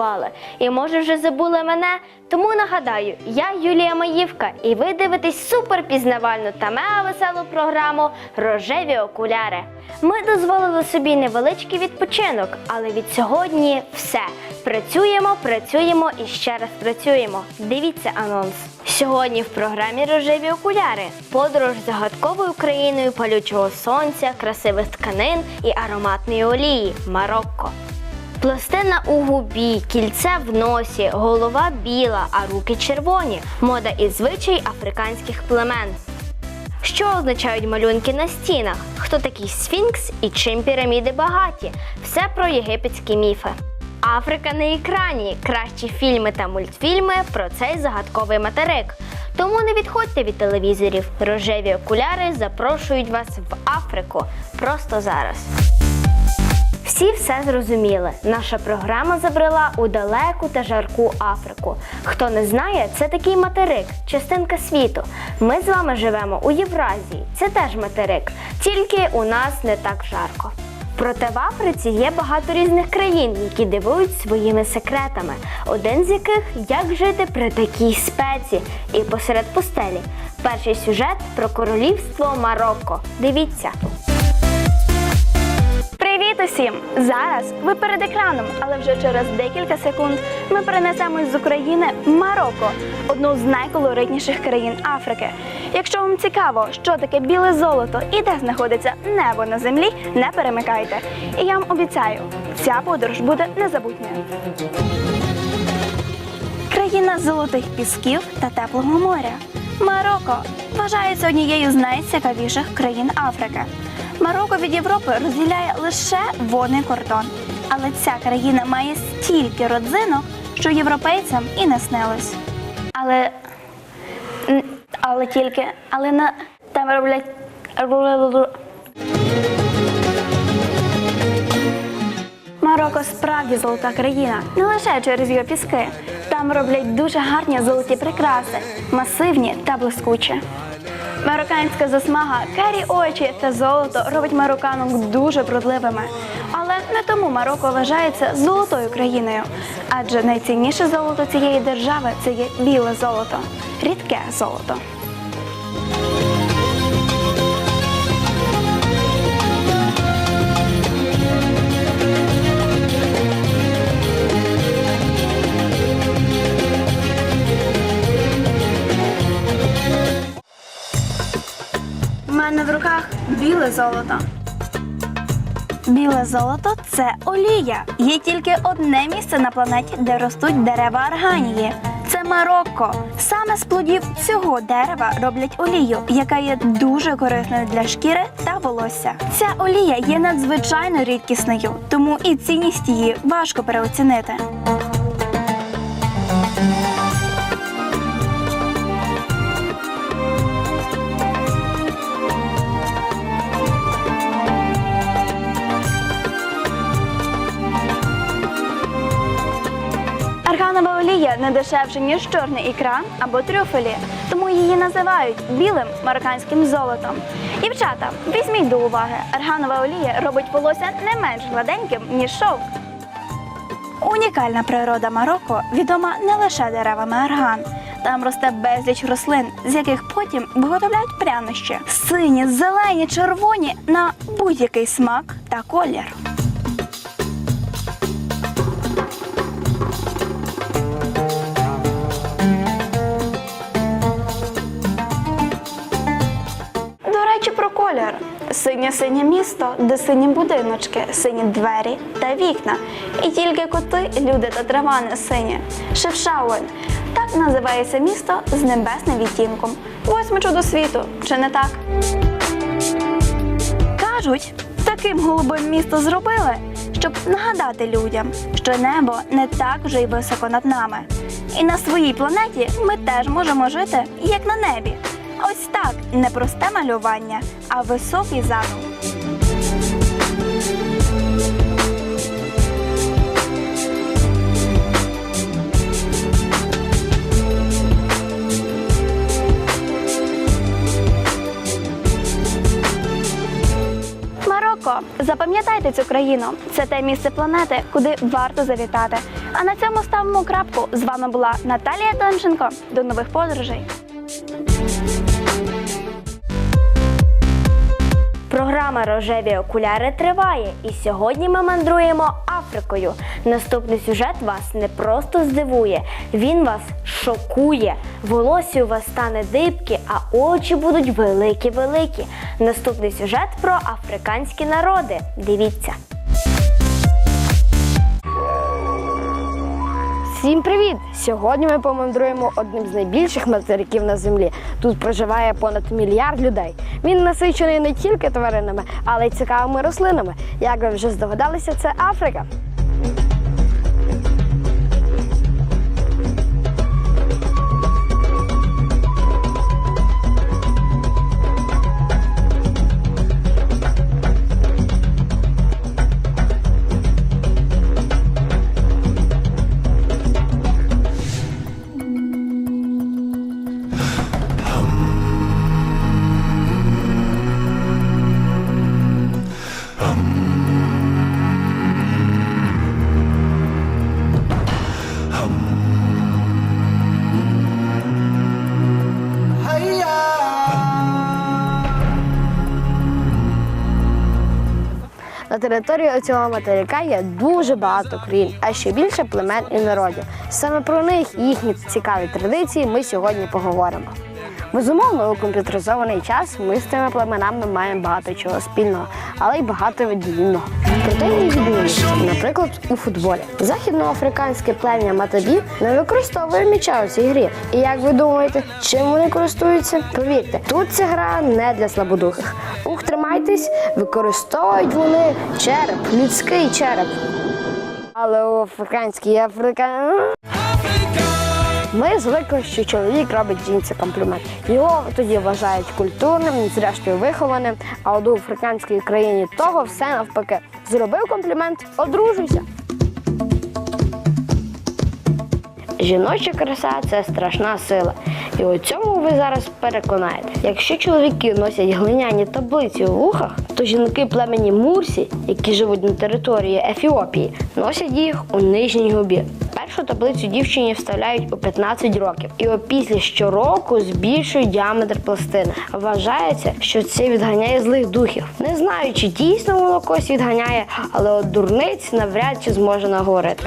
страшенно і може вже забули мене? Тому нагадаю, я Юлія Маївка, і ви дивитесь суперпізнавальну та мега веселу програму Рожеві окуляри. Ми дозволили собі невеличкий відпочинок, але від сьогодні все. Працюємо, працюємо і ще раз працюємо. Дивіться анонс. Сьогодні в програмі Рожеві окуляри подорож загадковою країною палючого сонця, красивих тканин і ароматної олії Марокко. Пластина у губі, кільце в носі, голова біла, а руки червоні. Мода і звичай африканських племен. Що означають малюнки на стінах? Хто такий сфінкс і чим піраміди багаті? Все про єгипетські міфи. Африка на екрані. Кращі фільми та мультфільми про цей загадковий материк. Тому не відходьте від телевізорів. Рожеві окуляри запрошують вас в Африку просто зараз. Всі все зрозуміли. Наша програма забрела у далеку та жарку Африку. Хто не знає, це такий материк, частинка світу. Ми з вами живемо у Євразії. Це теж материк, тільки у нас не так жарко. Проте в Африці є багато різних країн, які дивують своїми секретами. Один з яких як жити при такій спеці і посеред пустелі. Перший сюжет про королівство Марокко. Дивіться. Привіт усім! Зараз ви перед екраном, але вже через декілька секунд ми перенесемось з України в Марокко, одну з найколоритніших країн Африки. Якщо вам цікаво, що таке біле золото і де знаходиться небо на землі, не перемикайте. І я вам обіцяю, ця подорож буде незабутньою. Країна золотих пісків та теплого моря. Марокко вважається однією з найцікавіших країн Африки. Марокко від Європи розділяє лише водний кордон. Але ця країна має стільки родзинок, що європейцям і не снилось. Але, але тільки, але на там роблять. Марокко справді золота країна, не лише через його піски. Там роблять дуже гарні золоті прикраси, масивні та блискучі. Марокканська засмага, карі очі та золото робить марокканок дуже вродливими. Але не тому Марокко вважається золотою країною, адже найцінніше золото цієї держави це є біле золото, рідке золото. Мене в руках біле золото. Біле золото це олія. Є тільки одне місце на планеті, де ростуть дерева арганії. Це Марокко. Саме з плодів цього дерева роблять олію, яка є дуже корисною для шкіри та волосся. Ця олія є надзвичайно рідкісною, тому і цінність її важко переоцінити. Олія не дешевше, ніж чорний ікра або трюфелі, тому її називають білим марокканським золотом. Дівчата, візьміть до уваги, арганова олія робить волосся не менш гладеньким, ніж шовк. Унікальна природа Марокко відома не лише деревами арган. Там росте безліч рослин, з яких потім виготовляють прянощі. Сині, зелені, червоні на будь-який смак та колір. Речі, про колір. Синє синє місто, де сині будиночки, сині двері та вікна. І тільки коти, люди та трава не сині. Шевшауен. Так називається місто з небесним відтінком. Восьме чудо світу, чи не так? Кажуть, таким голубим місто зробили, щоб нагадати людям, що небо не так вже й високо над нами. І на своїй планеті ми теж можемо жити, як на небі. Ось так не просте малювання, а високий задум. Марокко. Запам'ятайте цю країну. Це те місце планети, куди варто завітати. А на цьому ставимо крапку. З вами була Наталія Тимченко. До нових подорожей. Програма Рожеві окуляри триває, і сьогодні ми мандруємо Африкою. Наступний сюжет вас не просто здивує, він вас шокує. Волосся у вас стане дибки, а очі будуть великі-великі. Наступний сюжет про африканські народи. Дивіться. Всім привіт! Сьогодні ми помандруємо одним з найбільших материків на землі. Тут проживає понад мільярд людей. Він насичений не тільки тваринами, але й цікавими рослинами. Як ви вже здогадалися, це Африка. Території цього материка є дуже багато країн, а ще більше племен і народів. Саме про них і їхні цікаві традиції ми сьогодні поговоримо. Безумовно, у комп'ютеризований час ми з цими племенами маємо багато чого спільного, але й багато відмінного. Проте відмінності, наприклад, у футболі. Західноафриканське плем'я Матабі не використовує м'яча у цій грі. І як ви думаєте, чим вони користуються? Повірте, тут ця гра не для слабодухих. Ух, тримайтесь, використовують вони череп, людський череп. Але у африканській Африка. Ми звикли, що чоловік робить жінці комплімент. Його тоді вважають культурним, зрештою вихованим. А от у африканській країні того все навпаки. Зробив комплімент, одружуйся. Жіноча краса це страшна сила. І у цьому ви зараз переконаєте. Якщо чоловіки носять глиняні таблиці у вухах, то жінки племені Мурсі, які живуть на території Ефіопії, носять їх у нижній губі. Першу таблицю дівчині вставляють у 15 років, і опісля щороку збільшують діаметр пластини. Вважається, що це відганяє злих духів. Не знаю, чи дійсно воно когось відганяє, але от дурниць навряд чи зможе наговорити.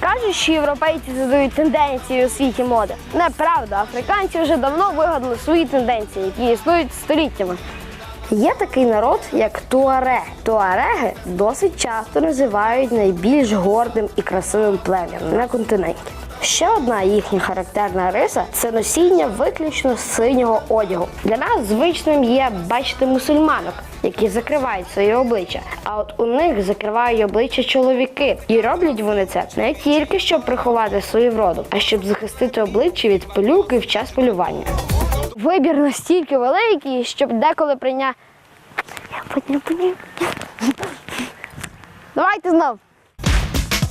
Кажуть, що європейці задають тенденції у світі моди. Неправда, африканці вже давно вигадали свої тенденції, які існують століттями. Є такий народ, як туаре. Туареги досить часто називають найбільш гордим і красивим плем'ям на континенті. Ще одна їхня характерна риса це носіння виключно синього одягу. Для нас звичним є бачити мусульманок, які закривають своє обличчя. А от у них закривають обличчя чоловіки. І роблять вони це не тільки щоб приховати свою вроду, а щоб захистити обличчя від пилюки в час полювання. Вибір настільки великий, щоб деколи прийня. Давайте знов.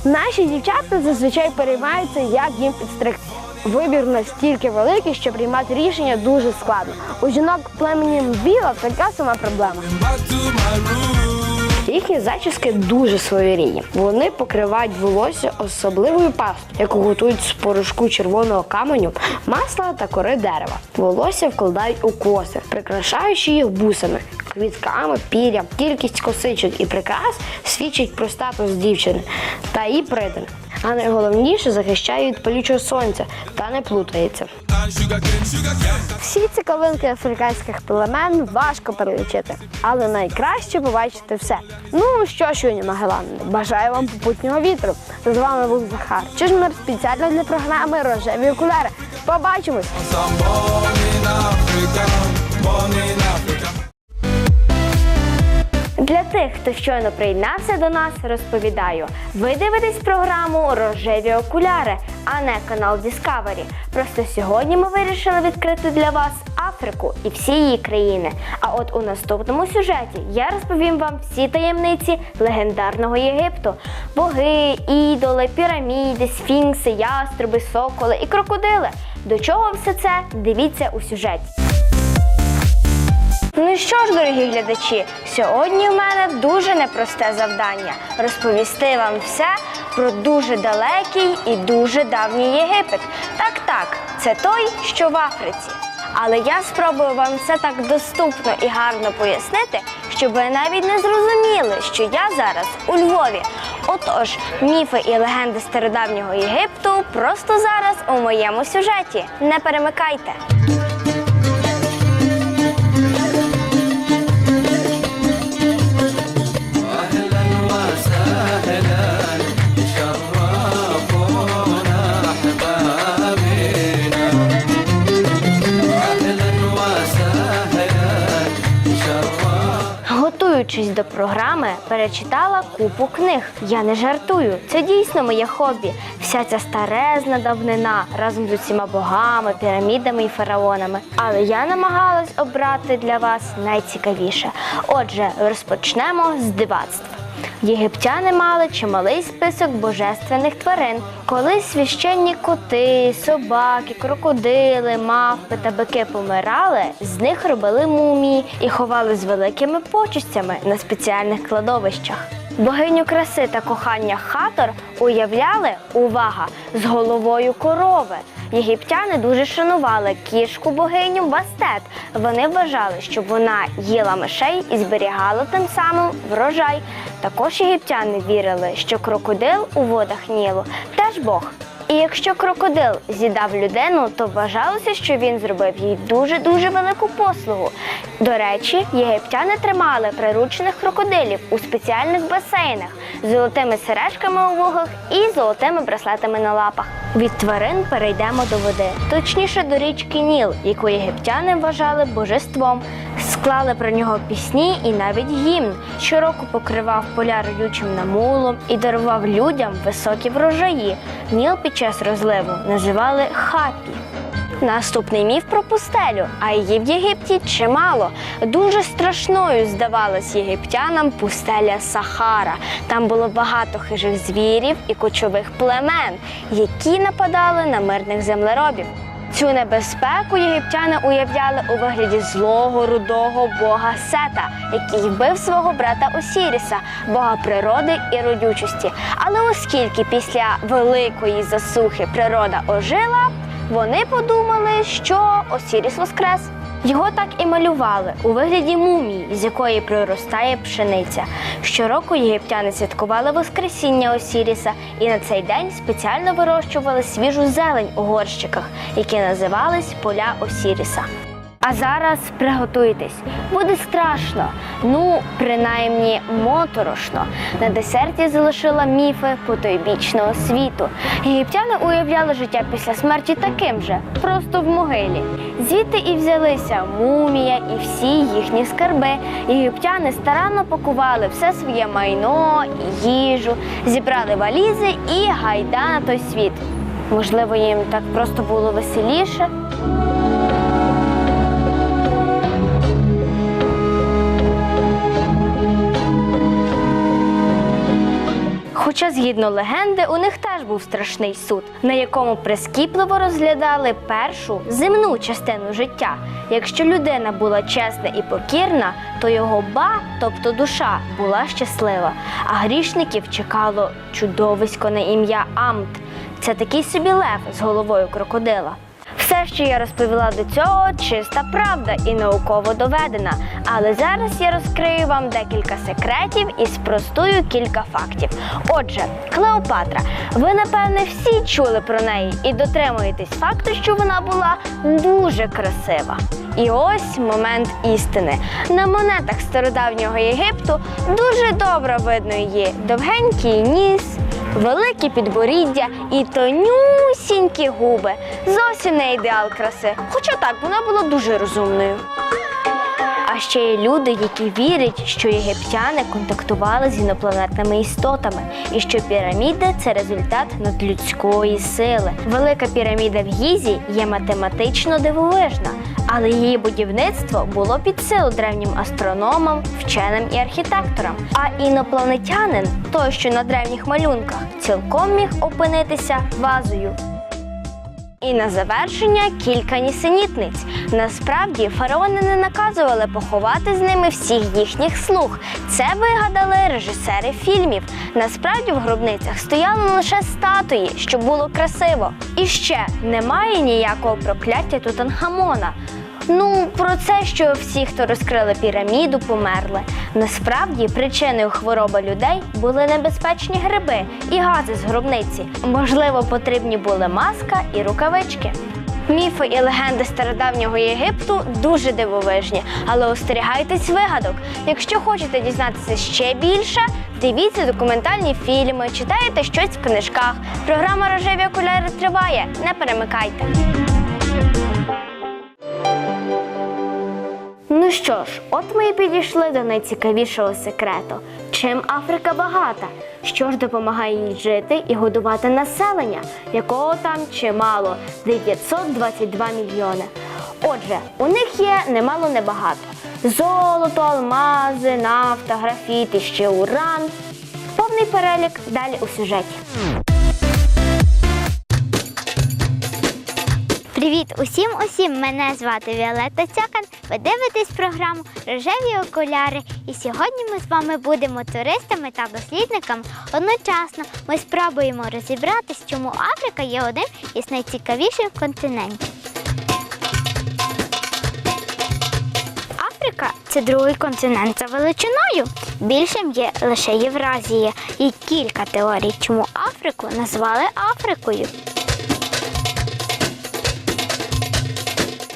Наші дівчата зазвичай переймаються, як їм підстригти. Вибір настільки великий, що приймати рішення дуже складно. У жінок племені біла така сама проблема. Їхні зачіски дуже своєрідні. Вони покривають волосся особливою пастою, яку готують з порошку червоного каменю, масла та кори дерева. Волосся вкладають у коси, прикрашаючи їх бусами, квітками, пір'ям. Кількість косичок і прикрас свідчить про статус дівчини та її приданих. А найголовніше захищає від палючого сонця та не плутається. Всі цікавинки африканських племен важко перелічити, але найкраще побачити все. Ну що ж, юні Магеллани, бажаю вам попутнього вітру. З вами був Захар Чижмир спеціально для програми Рожеві окуляри. Побачимось! Для тих, хто щойно приєднався до нас, розповідаю. Ви дивитесь програму Рожеві окуляри, а не канал Discovery. Просто сьогодні ми вирішили відкрити для вас Африку і всі її країни. А от у наступному сюжеті я розповім вам всі таємниці легендарного Єгипту: боги, ідоли, піраміди, сфінкси, яструби, соколи і крокодили. До чого все це? Дивіться у сюжеті. Ну що ж, дорогі глядачі, сьогодні в мене дуже непросте завдання розповісти вам все про дуже далекий і дуже давній Єгипет. Так, так, це той, що в Африці. Але я спробую вам все так доступно і гарно пояснити, щоб ви навіть не зрозуміли, що я зараз у Львові. Отож, міфи і легенди стародавнього Єгипту просто зараз у моєму сюжеті. Не перемикайте. До програми, перечитала купу книг. Я не жартую. Це дійсно моє хобі. Вся ця старезна давнина разом з усіма богами, пірамідами і фараонами. Але я намагалась обрати для вас найцікавіше. Отже, розпочнемо з дивацтва. Єгиптяни мали чималий список божественних тварин. Коли священні коти, собаки, крокодили, мавпи та бики помирали, з них робили мумії і ховали з великими почестями на спеціальних кладовищах. Богиню краси та кохання Хатор уявляли увага з головою корови. Єгиптяни дуже шанували кішку богиню Бастет. Вони вважали, що вона їла мишей і зберігала тим самим врожай. Також єгиптяни вірили, що крокодил у водах Нілу теж Бог. І якщо крокодил з'їдав людину, то вважалося, що він зробив їй дуже дуже велику послугу. До речі, єгиптяни тримали приручених крокодилів у спеціальних басейнах з золотими сережками у вуглах і золотими браслетами на лапах. Від тварин перейдемо до води, точніше до річки Ніл, яку єгиптяни вважали божеством. Склали про нього пісні і навіть гімн. Щороку покривав поля родючим намулом і дарував людям високі врожаї. Ніл під час розливу називали хапі. Наступний міф про пустелю, а її в Єгипті чимало. Дуже страшною здавалась єгиптянам пустеля Сахара. Там було багато хижих звірів і кочових племен, які нападали на мирних землеробів. Цю небезпеку єгиптяни уявляли у вигляді злого рудого бога Сета, який вбив свого брата Осіріса, бога природи і родючості. Але оскільки після великої засухи природа ожила, вони подумали, що Осіріс воскрес. Його так і малювали у вигляді мумії, з якої проростає пшениця. Щороку єгиптяни святкували Воскресіння Осіріса і на цей день спеціально вирощували свіжу зелень у горщиках, які називались поля Осіріса. А зараз приготуйтесь, буде страшно, ну принаймні моторошно. На десерті залишила міфи потойбічного світу. Єгиптяни уявляли життя після смерті таким же, просто в могилі. Звідти і взялися мумія і всі їхні скарби. Єгиптяни старанно пакували все своє майно, їжу, зібрали валізи і гайда на той світ. Можливо, їм так просто було веселіше. Згідно легенди, у них теж був страшний суд, на якому прискіпливо розглядали першу земну частину життя. Якщо людина була чесна і покірна, то його ба, тобто душа, була щаслива. А грішників чекало чудовисько на ім'я Амт. Це такий собі лев з головою крокодила. Все, що я розповіла до цього, чиста правда і науково доведена. Але зараз я розкрию вам декілька секретів і спростую кілька фактів. Отже, Клеопатра, ви напевне всі чули про неї і дотримуєтесь факту, що вона була дуже красива. І ось момент істини. На монетах стародавнього Єгипту дуже добре видно її довгенький ніс, велике підборіддя і тонюсінькі губи. Зовсім не ідеал краси. Хоча так, вона була дуже розумною. А ще є люди, які вірять, що єгиптяни контактували з інопланетними істотами, і що піраміди це результат надлюдської сили. Велика піраміда в Гізі є математично дивовижна, але її будівництво було під силу древнім астрономам, вченим і архітекторам. А інопланетянин, той, що на древніх малюнках, цілком міг опинитися вазою. І на завершення кілька нісенітниць. Насправді фараони не наказували поховати з ними всіх їхніх слуг. Це вигадали режисери фільмів. Насправді в гробницях стояли лише статуї, щоб було красиво. І ще немає ніякого прокляття Тутанхамона. Ну, про це, що всі, хто розкрили піраміду, померли. Насправді причиною хвороби людей були небезпечні гриби і гази з гробниці. Можливо, потрібні були маска і рукавички. Міфи і легенди стародавнього Єгипту дуже дивовижні, але остерігайтесь вигадок. Якщо хочете дізнатися ще більше, дивіться документальні фільми, читайте щось в книжках. Програма Рожеві окуляри триває. Не перемикайте. Що ж, от ми і підійшли до найцікавішого секрету. Чим Африка багата? Що ж допомагає їй жити і годувати населення, якого там чимало 922 мільйони. Отже, у них є немало небагато: золото, алмази, нафта, графіт і ще уран. Повний перелік далі у сюжеті. Привіт усім усім! Мене звати Віолетта Цьокан. Ви дивитесь програму Рожеві окуляри. І сьогодні ми з вами будемо туристами та дослідниками. Одночасно ми спробуємо розібратись, чому Африка є одним із найцікавіших континентів. Африка це другий континент за величиною. Більшим є лише Євразія. І кілька теорій, чому Африку назвали Африкою.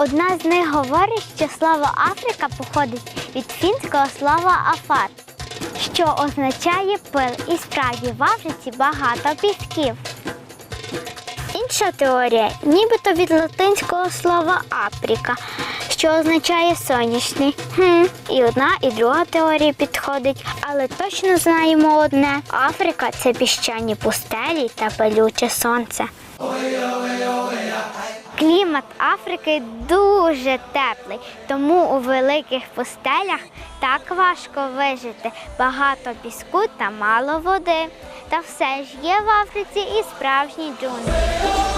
Одна з них говорить, що слово Африка походить від фінського слова афар, що означає пил. І справді в Африці багато пісків. Інша теорія, нібито від латинського слова апріка, що означає сонячний. Хм. І одна, і друга теорія підходить, але точно знаємо одне: Африка це піщані пустелі та палюче сонце. Клімат Африки дуже теплий, тому у великих пустелях так важко вижити. Багато піску та мало води. Та все ж є в Африці і справжні джунглі.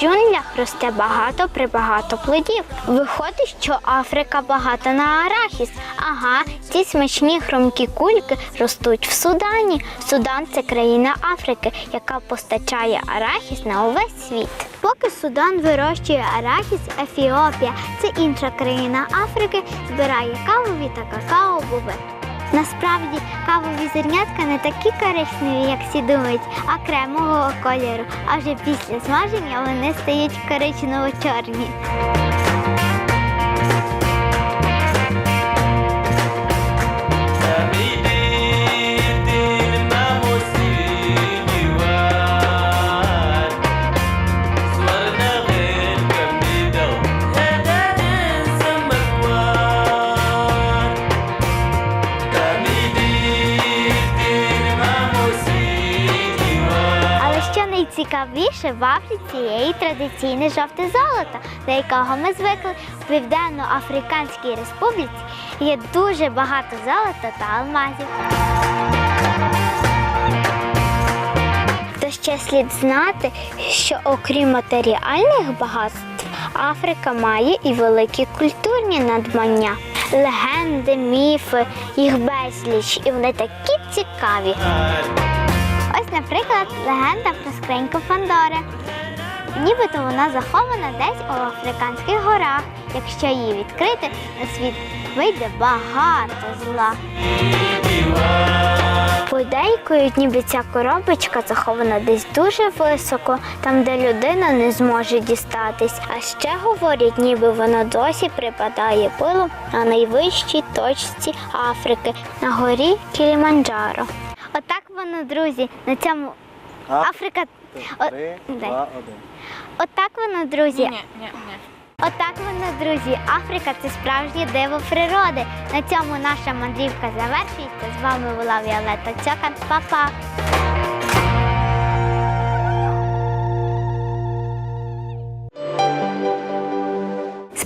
Джунглях росте багато прибагато плодів. Виходить, що Африка багата на арахіс. Ага, ці смачні хромкі кульки ростуть в Судані. Судан це країна Африки, яка постачає арахіс на увесь світ. Поки Судан вирощує арахіс, Ефіопія це інша країна Африки, збирає кавові та какао-боби. Насправді кавові зернятка не такі коричневі, як всі думають, а кремового кольору. А вже після смаження вони стають коричнево-чорні. Найцікавіше, в Африці є традиційне жовте золото, до якого ми звикли в Південно-Африканській Республіці. Є дуже багато золота та алмазів. То ще слід знати, що окрім матеріальних багатств, Африка має і великі культурні надбання. Легенди, міфи, їх безліч, і вони такі цікаві. Наприклад, легенда про скриньку Пандори. Нібито вона захована десь у африканських горах. Якщо її відкрити, на світ вийде багато зла. Подейкують, ніби ця коробочка захована десь дуже високо, там, де людина не зможе дістатись. А ще говорять, ніби вона досі припадає пилом на найвищій точці Африки на горі Кіліманджаро. Отак воно, друзі, на цьому Африка. Три, два, один. Отак воно, друзі. Отак воно, друзі. Африка це справжнє диво природи. На цьому наша мандрівка завершується. З вами була Віолетта Цьокан. Па-па!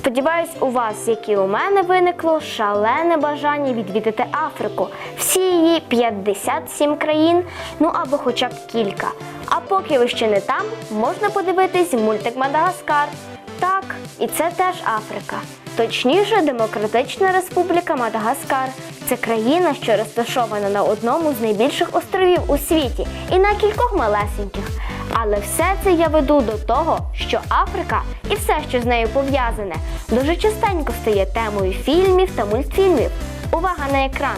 Сподіваюсь, у вас, як і у мене, виникло шалене бажання відвідати Африку, всі її 57 країн, ну або хоча б кілька. А поки ви ще не там, можна подивитись мультик Мадагаскар. Так, і це теж Африка. Точніше, Демократична Республіка Мадагаскар. Це країна, що розташована на одному з найбільших островів у світі і на кількох малесеньких. Але все це я веду до того, що Африка і все, що з нею пов'язане, дуже частенько стає темою фільмів та мультфільмів. Увага на екран!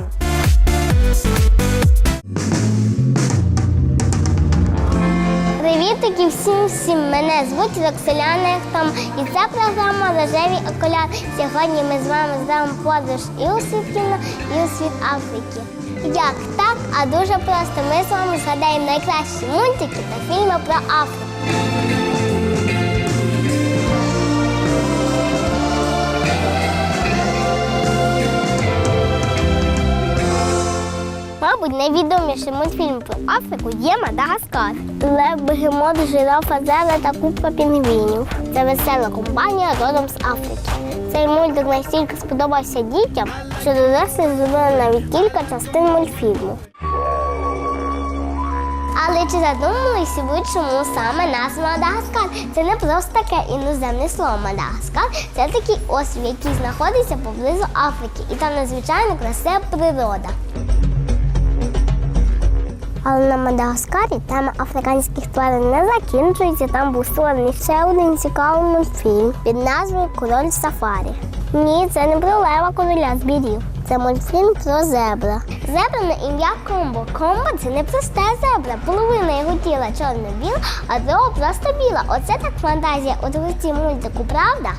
Привітики всім всім! Мене звуть Рокселяна Яхтом і це програма Рожеві окуляр. Сьогодні ми з вами здамо подорож і у світ кіно, і у світ Африки. Як так? А дуже просто ми з вами згадаємо найкращі мультики та фільми про Африку. Мабуть, найвідоміший мультфільм про Африку є Мадагаскар. Лев, бегемот, жирафа, зеле та купа пінгвінів. Це весела компанія родом з Африки. Цей мультик настільки сподобався дітям, що дорослі зробили навіть кілька частин мультфільму. Але чи задумалися ви, чому саме назва Мадагаскар? Це не просто таке іноземне слово Мадагаскар. Це такий острів, який знаходиться поблизу Африки, і там надзвичайно красива природа. Але на Мадагаскарі тема африканських тварин не закінчується. Там був створений ще один цікавий мультфільм під назвою Король Сафарі. Ні, це не про лева короля збірів. Це мультфільм про зебра. Зебра на ім'я Комбо. Комбо це не просте зебра. Половина його тіла чорно-біла, а друга просто біла. Оце так фантазія у творці мультику, правда?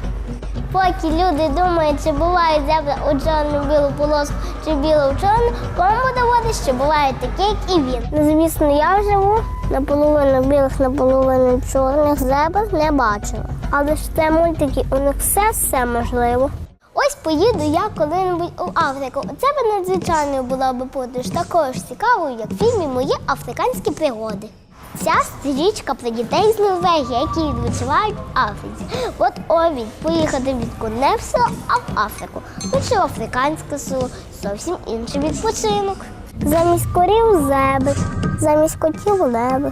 Поки люди думають, чи бувають зебри у чорну-білу полоску чи білу в чорну, кому доводить, що бувають такі, як і він. Ну, звісно, я живу наполовину білих, наполовину чорних зебр не бачила. Але ж це мультики, у них все все можливо. Ось поїду я коли-небудь у Африку. Це б надзвичайно була би подорож такою ж цікавою, як в фільмі Мої африканські пригоди. Ця стрічка про дітей з Норвегії, які відпочивають в Африці. От овідь поїхати від не а в Африку. В африканське село зовсім інший відпочинок. Замість корів зебри, замість котів леви,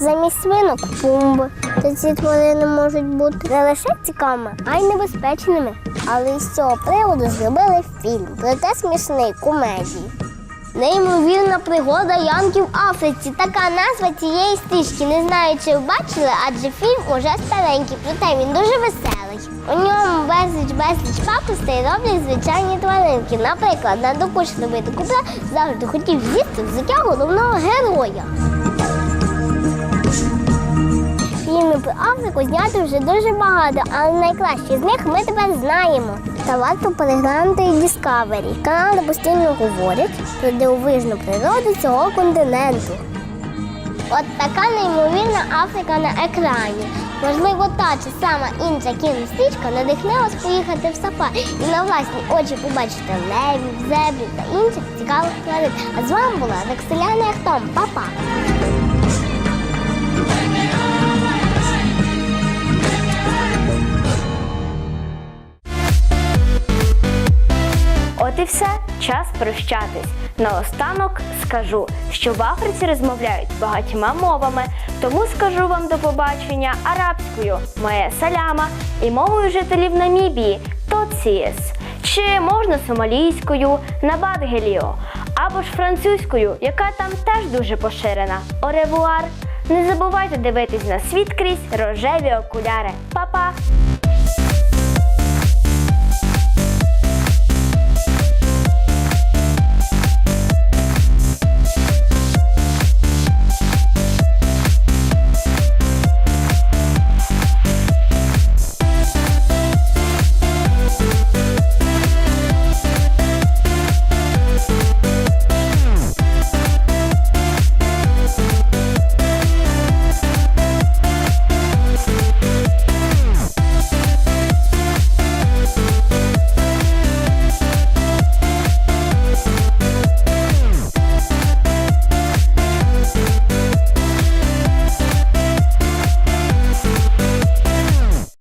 замість свинок пумби. То ці тварини можуть бути не лише цікавими, а й небезпечними. Але із цього приводу зробили фільм, проте смішний комедії. Неймовірна пригода Янки в Африці. Така назва цієї стрічки. Не знаю, чи ви бачили, адже фільм уже старенький, проте він дуже веселий. У ньому безліч безліч папустей роблять звичайні тваринки. Наприклад, на надокучливий купля завжди хотів з'їсти взуття головного героя. Фільми про Африку зняти вже дуже багато, але найкращі з них ми тепер знаємо. Та варто переглянути і Discovery. Канали постійно говорять про дивовижну природу цього континенту. От така неймовірна Африка на екрані. Можливо, та чи сама інша кінострічка надихне вас поїхати в сафарі і на власні очі побачити левів, зебрів та інших цікавих тварин. А з вами була Рокселяна Яхтом. Па-па! От і все, час прощатись. Наостанок скажу, що в Африці розмовляють багатьма мовами, тому скажу вам до побачення арабською моє саляма і мовою жителів Намібії тоцієс. Чи можна сомалійською набадгеліо, або ж французькою, яка там теж дуже поширена. Оревуар! Не забувайте дивитись на світ крізь рожеві окуляри. Па-па!